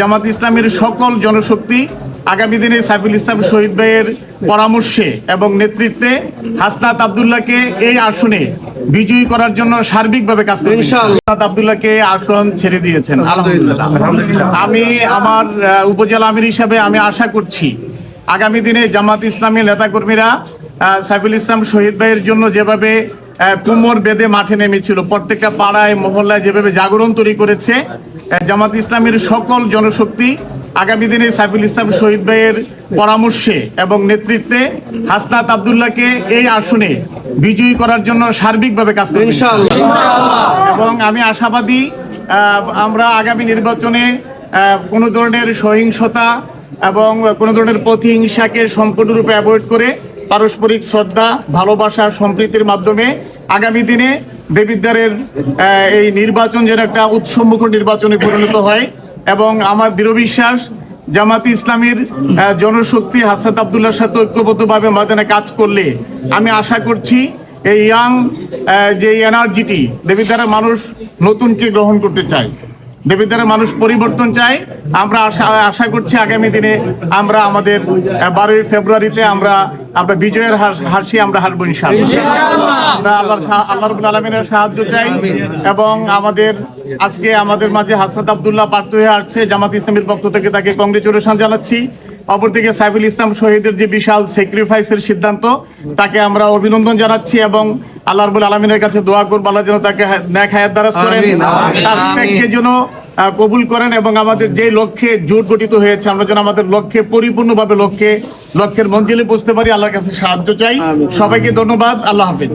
জামাত ইসলামের সকল জনশক্তি আগামী দিনে সাইফুল ইসলাম শহীদ ভাইয়ের পরামর্শে এবং নেতৃত্বে হাসনাত আবদুল্লাহকে এই আসনে বিজয়ী করার জন্য সার্বিকভাবে কাজ করবে। হাসনাত আবদুল্লাহকে আসন ছেড়ে দিয়েছেন। আলহামদুলিল্লাহ। আমি আমার উপজেলা আমির হিসাবে আমি আশা করছি আগামী দিনে জামাত ইসলামী নেতাকর্মীরা সাইফুল ইসলাম শহীদ ভাইয়ের জন্য যেভাবে কোমর বেঁধে মাঠে নেমেছিল প্রত্যেকটা পাড়ায় মহল্লায় যেভাবে জাগরণ তৈরি করেছে জামাত ইসলামের সকল জনশক্তি আগামী দিনে সাইফুল ইসলাম শহীদ ভাইয়ের পরামর্শে এবং নেতৃত্বে হাসনাত আবদুল্লাহকে এই আসনে বিজয়ী করার জন্য সার্বিকভাবে কাজ করবে। এবং আমি আশাবাদী আমরা আগামী নির্বাচনে কোনো ধরনের সহিংসতা এবং কোনো ধরনের প্রতিহিংসাকে সম্পূর্ণরূপে অ্যাভয়েড করে পারস্পরিক শ্রদ্ধা ভালোবাসা সম্প্রীতির মাধ্যমে আগামী দিনে দেবিদ্বারের এই নির্বাচন যেন একটা উৎসবমুখ নির্বাচনে পরিণত হয় এবং আমার দৃঢ় বিশ্বাস, জামাতি ইসলামীর জনশক্তি হাসাত আবদুল্লাহর সাথে ঐক্যবদ্ধভাবে ময়দানে কাজ করলে আমি আশা করছি এই ইয়াং যে এনার্জিটি দেবিদ্বারের মানুষ নতুনকে গ্রহণ করতে চায়। দেবিদ্বারের মানুষ পরিবর্তন চায়। আমরা আশা আশা করছি আগামী দিনে আমরা আমাদের বারোই ফেব্রুয়ারিতে আমরা আমরা বিজয়ের হাস- আমরা হাসবো আমরা আল্লাহর সা- আল্লাহ রবুল আলমিনের সাহায্য চাই এবং আমাদের আজকে আমাদের মাঝে হাসনাত আবদুল্লাহ পার্থ হয়ে আসছে জামাত ইসলামের পক্ষ থেকে তাকে কংগ্রেচুলেশন জানাচ্ছি। অপরদিকে সাইফুল ইসলাম শহীদের যে বিশাল স্যাক্রিফাইসের সিদ্ধান্ত তাকে আমরা অভিনন্দন জানাচ্ছি এবং আল্লাহ রবুল আলমিনের কাছে দোয়া করব আল্লাহ যেন তাকে ন্যাক হায়াত দ্বারাজ করেন। তার। যেন কবুল করেন এবং আমাদের যে লক্ষ্যে জোট গঠিত হয়েছে আমরা যেন আমাদের লক্ষ্যে পরিপূর্ণভাবে লক্ষ্যে লক্ষ্যের মঞ্জিলে বসতে পারি আল্লাহর কাছে সাহায্য চাই। সবাইকে ধন্যবাদ আল্লাহ হাফিজ।